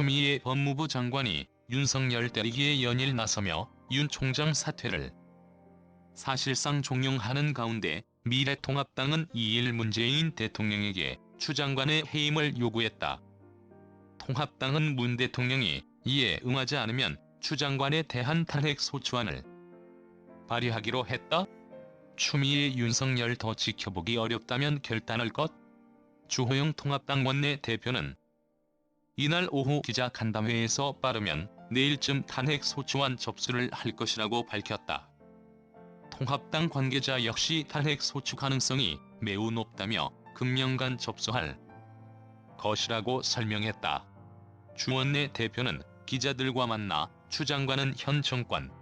추미애 법무부 장관이 윤석열 때리기에 연일 나서며 윤 총장 사퇴를 사실상 종용하는 가운데 미래통합당은 2일 문재인 대통령에게 추 장관의 해임을 요구했다. 통합당은 문 대통령이 이에 응하지 않으면 추 장관에 대한 탄핵 소추안을 발의하기로 했다. 추미애 윤석열 더 지켜보기 어렵다면 결단할 것? 주호영 통합당 원내 대표는 이날 오후 기자 간담회에서 빠르면 내일쯤 탄핵 소추안 접수를 할 것이라고 밝혔다. 통합당 관계자 역시 탄핵 소추 가능성이 매우 높다며 금년간 접수할 것이라고 설명했다. 주원내 대표는 기자들과 만나 추 장관은 현 정권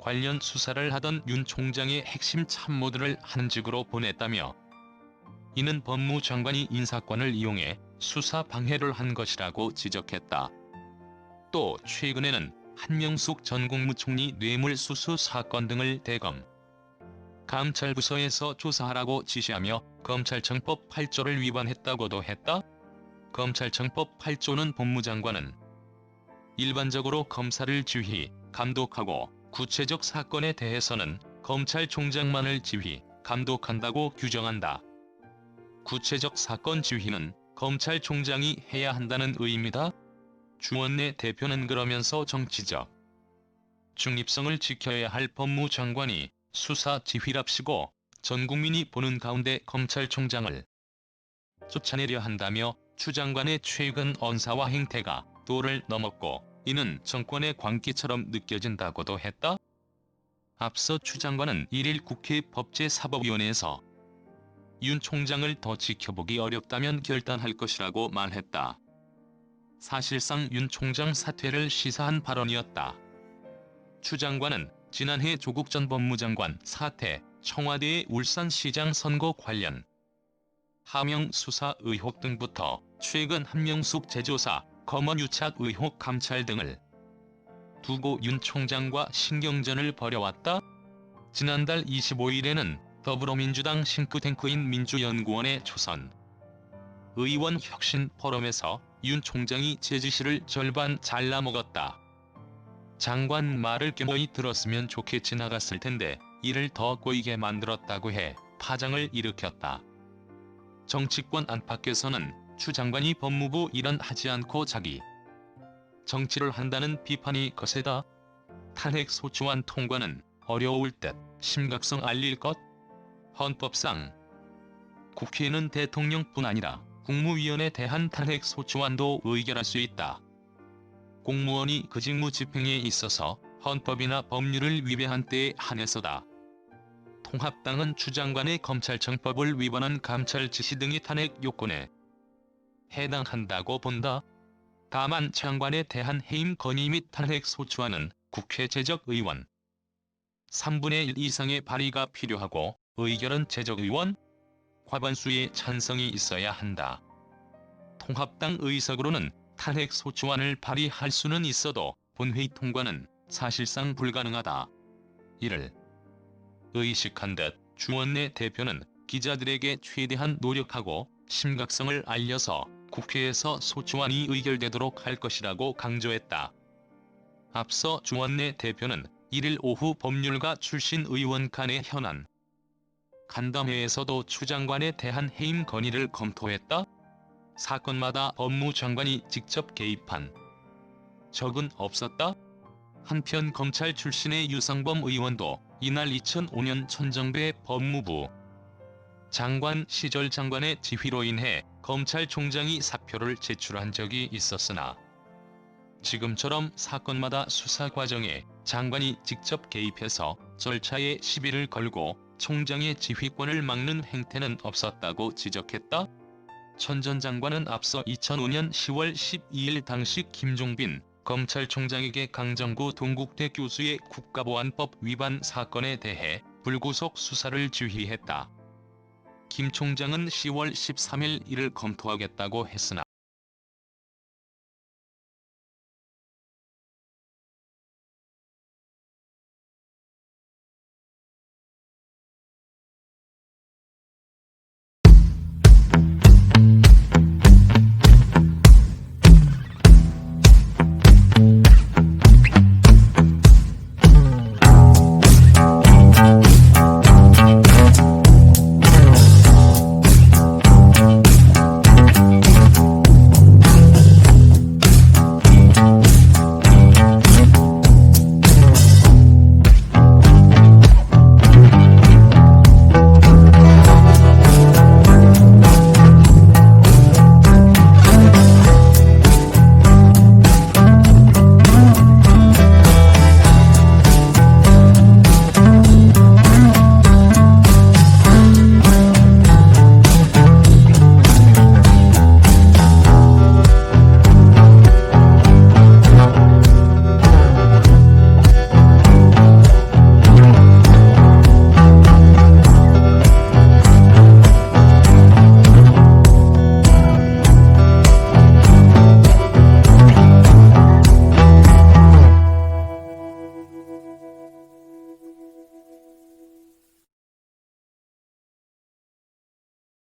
관련 수사를 하던 윤 총장의 핵심 참모들을 한 직으로 보냈다며 이는 법무장관이 인사권을 이용해 수사 방해를 한 것이라고 지적했다. 또 최근에는 한명숙 전 국무총리 뇌물수수 사건 등을 대검 감찰부서에서 조사하라고 지시하며 검찰청법 8조를 위반했다고도 했다. 검찰청법 8조는 법무장관은 일반적으로 검사를 지휘, 감독하고 구체적 사건에 대해서는 검찰총장만을 지휘, 감독한다고 규정한다. 구체적 사건 지휘는 검찰총장이 해야 한다는 의미다. 주원내 대표는 그러면서 정치적 중립성을 지켜야 할 법무장관이 수사 지휘랍시고 전 국민이 보는 가운데 검찰총장을 쫓아내려 한다며 추 장관의 최근 언사와 행태가 도를 넘었고 이는 정권의 광기처럼 느껴진다고도 했다. 앞서 추 장관은 1일 국회 법제사법위원회에서 윤 총장을 더 지켜보기 어렵다면 결단할 것이라고 말했다. 사실상 윤 총장 사퇴를 시사한 발언이었다. 추 장관은 지난해 조국 전 법무장관 사퇴, 청와대의 울산시장 선거 관련 하명 수사 의혹 등부터 최근 한명숙 제조사 검언 유착 의혹 감찰 등을 두고 윤 총장과 신경전을 벌여왔다. 지난달 25일에는 더불어민주당 싱크탱크인 민주연구원의 초선 의원 혁신 포럼에서 윤 총장이 제 지시를 절반 잘라먹었다. 장관 말을 껴머이 들었으면 좋게 지나갔을 텐데 이를 더 꼬이게 만들었다고 해 파장을 일으켰다. 정치권 안팎에서는 추 장관이 법무부 일은 하지 않고 자기 정치를 한다는 비판이 거세다. 탄핵 소추안 통과는 어려울 듯 심각성 알릴 것? 헌법상 국회는 대통령뿐 아니라 국무위원에 대한 탄핵 소추안도 의결할 수 있다. 공무원이 그 직무 집행에 있어서 헌법이나 법률을 위배한 때에 한해서다. 통합당은 추 장관의 검찰청법을 위반한 감찰 지시 등의 탄핵 요건에 해당한다고 본다. 다만 장관에 대한 해임 건의 및 탄핵 소추안은 국회 제적의원 3분의 1 이상의 발의가 필요하고 의결은 제적의원 과반수의 찬성이 있어야 한다. 통합당 의석으로는 탄핵 소추안을 발의할 수는 있어도 본회의 통과는 사실상 불가능하다. 이를 의식한 듯 주원내 대표는 기자들에게 최대한 노력하고 심각성을 알려서 국회에서 소추안이 의결되도록 할 것이라고 강조했다. 앞서 주원내 대표는 1일 오후 법률가 출신 의원 간의 현안 간담회에서도 추 장관에 대한 해임 건의를 검토했다. 사건마다 법무 장관이 직접 개입한 적은 없었다. 한편 검찰 출신의 유상범 의원도 이날 2005년 천정배 법무부 장관 시절 장관의 지휘로 인해 검찰총장이 사표를 제출한 적이 있었으나 지금처럼 사건마다 수사 과정에 장관이 직접 개입해서 절차에 시비를 걸고 총장의 지휘권을 막는 행태는 없었다고 지적했다. 천 전 장관은 앞서 2005년 10월 12일 당시 김종빈 검찰총장에게 강정구 동국대 교수의 국가보안법 위반 사건에 대해 불구속 수사를 지휘했다. 김 총장은 10월 13일 이를 검토하겠다고 했으나